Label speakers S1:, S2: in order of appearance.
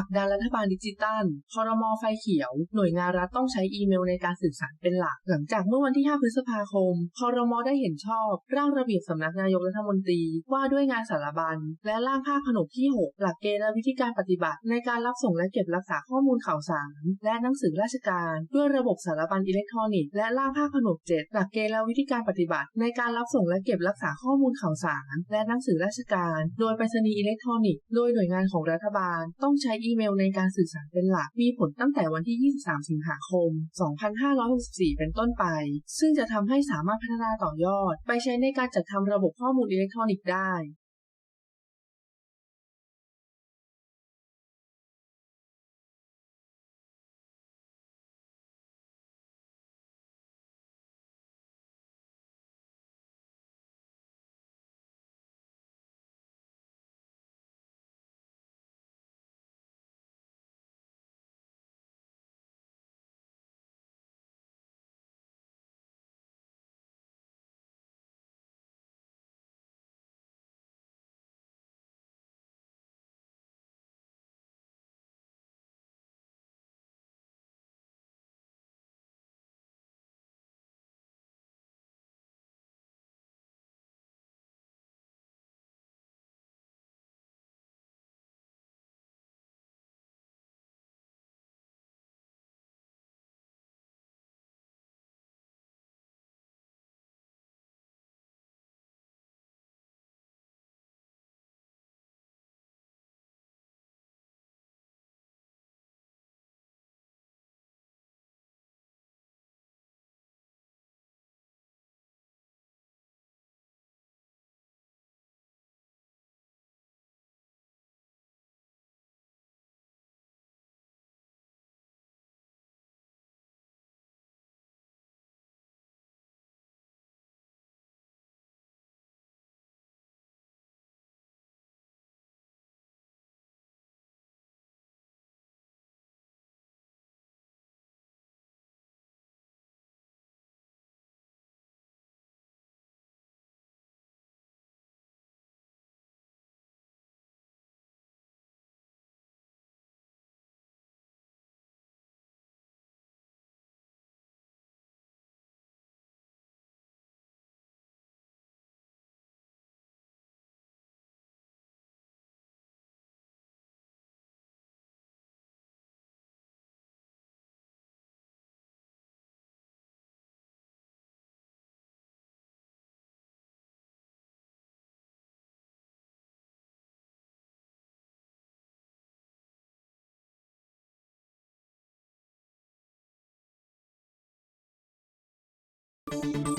S1: ักดันรัฐบาลดิจิตัลคอรมอไฟเขียว หน่วยงานรัฐต้องใช้อีเมลในการสื่อสารเป็นหลัก หลังจากเมื่อวันที่ 5 พฤษภาคมคอรมอได้เห็นชอบ ร่างระเบียบสำนักนายกรัฐมนตรี ว่าด้วยงานสารบัญ และร่างภาคผนวกที่ 6 หลักเกณฑ์และวิธีการปฏิบัติ ในการรับส่งและเก็บรักษาข้อมูลข่าวสาร และหนังสือราชการ ด้วยระบบสารบัญอิเล็กทรอนิกส์และร่างภาคผนวก 7 หลักเกณฑ์และวิธีการปฏิบัติ ในการรับส่งและเก็บรักษาข้อมูลข่าวสาร และหนังสือราชการ โดยไปรษณีย์อิเล็กทรอนิกส์โดยหน่วยงานของรัฐบาลต้องใช้อีเมลในการสื่อสารเป็นหลัก มีผลตั้งแต่วันที่ 23 สิงหาคม 2564 เป็นต้นไป ซึ่งจะทำให้สามารถพัฒนาต่อยอด ไปใช้ในการจัดทำระบบข้อมูลอิเล็กทรอนิกส์ได้
S2: you